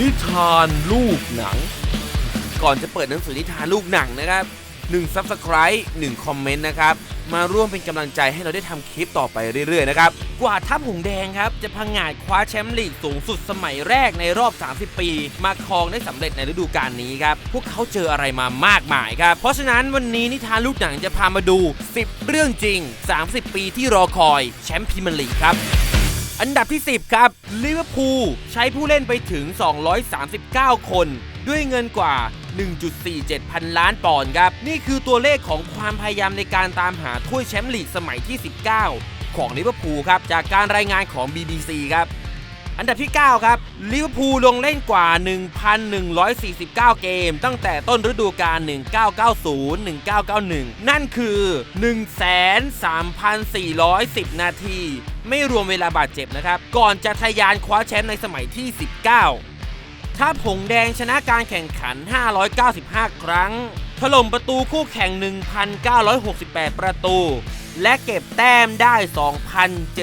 นิทานลูกหนัง ก่อนจะเปิดหนังสือนิทานลูกหนังนะครับ1 Subscribe 1คอมเมนต์นะครับ มาร่วมเป็นกำลังใจให้เราได้ทำคลิปต่อไปเรื่อยๆนะครับ กว่าทัพหงแดงครับ จะพังงาดคว้าแชมป์ลีกสูงสุดสมัยแรกในรอบ 30 ปี มาครองได้สำเร็จในฤดูกาลนี้ครับ พวกเขาเจออะไรมามากมายครับ เพราะฉะนั้นวันนี้นิทานลูกหนังจะพามาดู 10 เรื่องจริง 30 ปีที่รอคอยแชมป์พรีเมียร์ลีกครับ อันดับที่ 10 ครับลิเวอร์พูลใช้ผู้เล่นไปถึง 239 คน ด้วยเงินกว่า 1.47 พันล้านปอนด์ครับ นี่คือตัวเลขของความพยายามในการตามหาถ้วยแชมป์ลีกสมัยที่ 19 ของลิเวอร์พูลครับ จากการรายงานของ BBC ครับ อันดับที่ 9 ครับลิเวอร์พูลลงเล่นกว่า 1,149 เกม ตั้งแต่ต้นฤดูกาล 1990-1991 นั่นคือ 13,410 นาที ไม่รวมเวลาบาดเจ็บนะครับ ก่อนจะทะยานคว้าแชมป์ในสมัยที่ 19 ถ้าผงแดงชนะการแข่งขัน 595 ครั้ง ถล่มประตูคู่แข่ง 1,968 ประตู และเก็บแต้มได้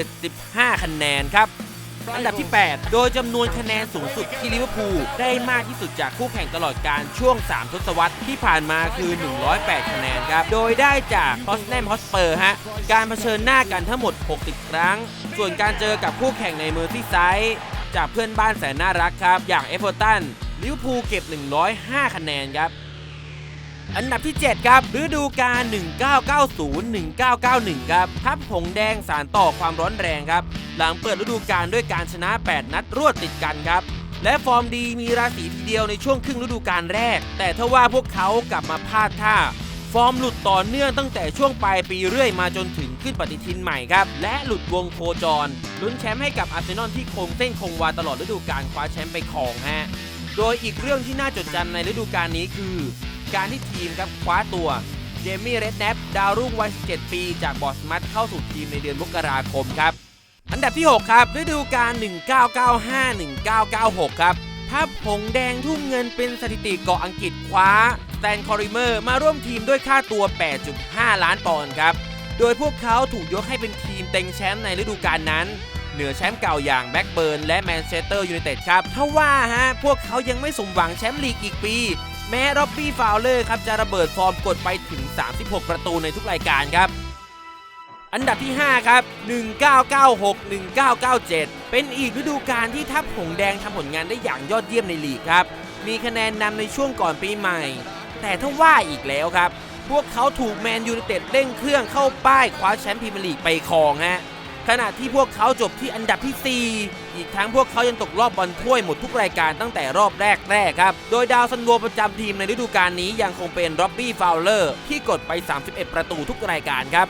2,075 คะแนนครับ อันดับที่ 8 โดยจำนวนคะแนนสูงสุดที่ลิเวอร์พูลได้มากที่สุดจากคู่แข่งตลอดการช่วง 3 ทศวรรษที่ผ่านมาคือ 108 คะแนนครับ โดยได้จากฮอสแนมฮอสเปอร์ฮะ การเผชิญหน้ากันทั้งหมด 60 ครั้ง ส่วนการเจอกับคู่แข่งในเมอร์ซี่ไซด์จากเพื่อนบ้านแสนน่ารักครับ อย่างเอฟเวอร์ตันลิเวอร์พูลเก็บ 105 คะแนนครับ อันดับที่ 7 ครับฤดูกาล1990-1991 ครับทัพผงแดงสารต่อความร้อนแรงครับ หลังเปิดฤดูกาลด้วยการชนะ 8 นัดรวดติดกันครับ และฟอร์มดีมีราศีทีเดียวในช่วงครึ่งฤดูกาลแรก แต่ถ้าว่าพวกเขากลับมาพลาดท่าฟอร์มหลุดต่อเนื่องตั้งแต่ช่วงปลายปีเรื่อยมาจนถึงขึ้นปฏิทินใหม่ครับ และหลุดวงโคจร ลุ้นแชมป์ให้กับอาร์เซนอลที่คงเส้นคงวาตลอดฤดูกาลคว้าแชมป์ไปครองฮะ โดยอีกเรื่องที่น่าจดจำในฤดูกาลนี้คือ การที่ทีมครับคว้าตัวเจมี่เรดแนปดาวรุ่งวัย 17 ปี จากบอสมัตเข้าสู่ทีมในเดือนมกราคมครับ อันดับที่ 6 ครับฤดูกาล 1995-1996 ครับทัพผงแดงทุ่มเงินเป็นสถิติเกาะอังกฤษคว้าแตนคอริเมอร์มาร่วมทีมด้วยค่าตัว 8.5 ล้านปอนด์ครับ โดยพวกเขาถูกยกให้เป็นทีมเต็งแชมป์ในฤดูกาลนั้น เหนือแชมป์เก่าอย่างแบ็กเบิร์นและแมนเชสเตอร์ยูไนเต็ดครับ ถ้าว่าฮะพวกเขายังไม่สมหวังแชมป์ลีกอีกปี แม้ร็อบบี้ฟาวเลอร์ครับจะระเบิดฟอร์มกดไปถึง 36 ประตูในทุกรายการครับ อันดับที่ 5 ครับ 1996-1997 เป็นอีกฤดูกาลที่ทัพหงแดงทำผลงานได้อย่างยอดเยี่ยมในลีกครับ มีคะแนนนำในช่วงก่อนปีใหม่ แต่ถ้าว่าอีกแล้วครับ พวกเขาถูกแมนยูไนเต็ดเร่งเครื่องเข้าป้ายคว้าแชมป์พรีเมียร์ลีกไปครองฮะ ขณะที่พวกเขาจบที่อันดับที่ 4 อีกทั้งพวกเขายังตกรอบบอลถ้วยหมดทุกรายการตั้งแต่รอบแรกแรกครับ โดยดาวซันโวประจำทีมในฤดูกาลนี้ยังคงเป็นร็อบบี้ฟาวเลอร์ที่กดไป 31 ประตูทุกรายการครับ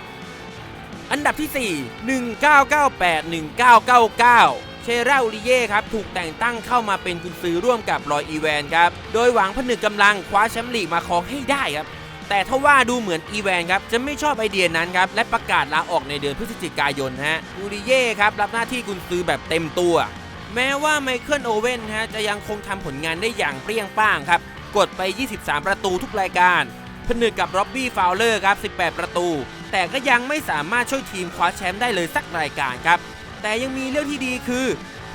อันดับที่ 4 1998 1999เชราอุริเย่ครับถูกแต่งตั้งเข้ามาเป็นกุนซือร่วมกับลอยอีแวนครับ โดยหวังผนึกกำลังคว้าแชมป์ลีกมาครองให้ได้ครับ แต่ถ้าว่าดูเหมือนอีแวนครับจะไม่ชอบไอเดียนั้นครับและประกาศลาออกในเดือนพฤศจิกายนฮะอูริเย่ครับรับหน้าที่กุนซือแบบเต็มตัว แม้ว่าไมเคิลโอเว่นฮะจะยังคงทำผลงานได้อย่างเปรี้ยงป้างครับกดไป 23 ประตูทุกรายการผนึกกับร็อบบี้ฟาวเลอร์ครับ 18 ประตู แต่ก็ยังไม่สามารถช่วยทีมคว้าแชมป์ได้เลยสักรายการครับ แต่ยังมีเรื่องที่ดีคือ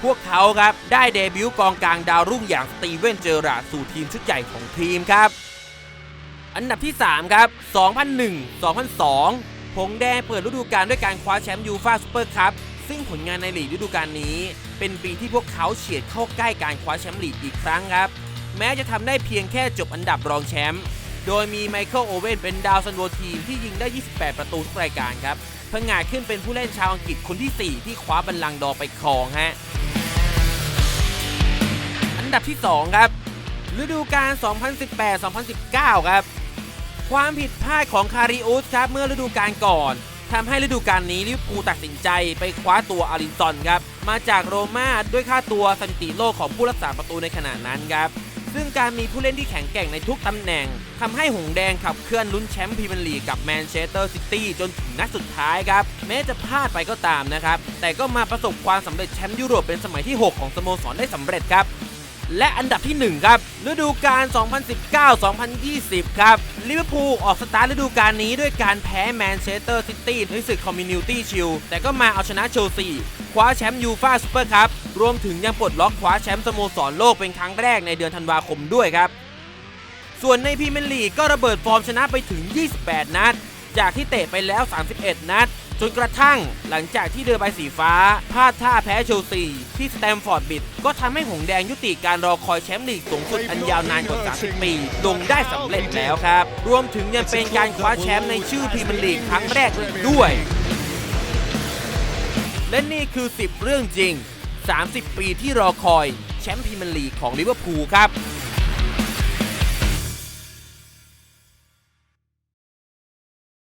พวกเขาครับ ได้เดบิวต์กองกลางดาวรุ่งอย่างสตีเวนเจอราร์สู่ทีมชุดใหญ่ของทีมครับ อันดับที่ 3 ครับ 2001-2002 ผงแดงเปิดฤดูกาลด้วยการคว้าแชมป์ยูฟาซูเปอร์คัพซึ่งผลงานในลีกฤดูกาลนี้ เป็นปีที่พวกเขาเฉียดเข้าใกล้การคว้าแชมป์ลีกอีกครั้งครับ แม้จะทำได้เพียงแค่จบอันดับรองแชมป์โดยมีไมเคิลโอเว่นเป็นดาวซันโวทีมที่ยิงได้ 28 ประตูทุกรายการครับเพิ่งงาขึ้นเป็นผู้เล่นชาวอังกฤษคนที่ 4 ที่คว้าบัลลังก์ดอไปครองฮะอันดับที่ 2 ครับฤดูกาล2018-2019 ครับ ความผิดพลาดของคาริอุสครับเมื่อฤดูกาลก่อนทำให้ฤดูกาลนี้ลิเวอร์พูลตัดสินใจไปคว้าตัวอารินซอนครับมาจากโรม่าด้วยค่าตัวสถิติโลกของผู้รักษาประตูในขณะนั้นครับซึ่งการมีผู้เล่นที่แข็งแกร่งในทุกตำแหน่งทำให้หงแดงขับเคลื่อนลุ้นแชมป์พรีเมียร์ลีกกับแมนเชสเตอร์ซิตี้จนถึงนัดสุดท้ายครับ แม้จะพลาดไปก็ตามนะครับ แต่ก็มาประสบความสำเร็จแชมป์ยุโรปเป็นสมัยที่ 6 ของสโมสรได้สำเร็จครับ และอันดับที่ 1 ครับฤดูกาล 2019-2020 ครับลิเวอร์พูลออกสตาร์ทฤดูกาลนี้ด้วยการแพ้แมนเชสเตอร์ซิตี้ในศึกคอมมิวนิตี้ชิลแต่ก็มาเอาชนะเชลซีคว้าแชมป์ยูฟาซูเปอร์คัพรรวมถึงยังปลดล็อกคว้าแชมป์สโมสรโลกเป็นครั้งแรกในเดือนธันวาคมด้วยครับ ส่วนในพรีเมียร์ลีกก็ระเบิดฟอร์มชนะไปถึง 28 นัด จากที่เตะไปแล้ว 31 นัด จนกระทั่งหลังจากที่เรือใบสีฟ้าพลาดท่าแพ้เชลซี ที่สแตมฟอร์ดบิด ก็ทำให้หงแดงยุติการรอคอยแชมป์ลีกสูงสุดอันยาวนานกว่า 30 ปี ลงได้สำเร็จแล้วครับ รวมถึงยังเป็นการคว้าแชมป์ในชื่อพรีเมียร์ลีกครั้งแรกอีกด้วย และนี่คือ 10 เรื่องจริง 30 ปีที่รอคอยแชมป์พรีเมียร์ลีกของลิเวอร์พูลครับ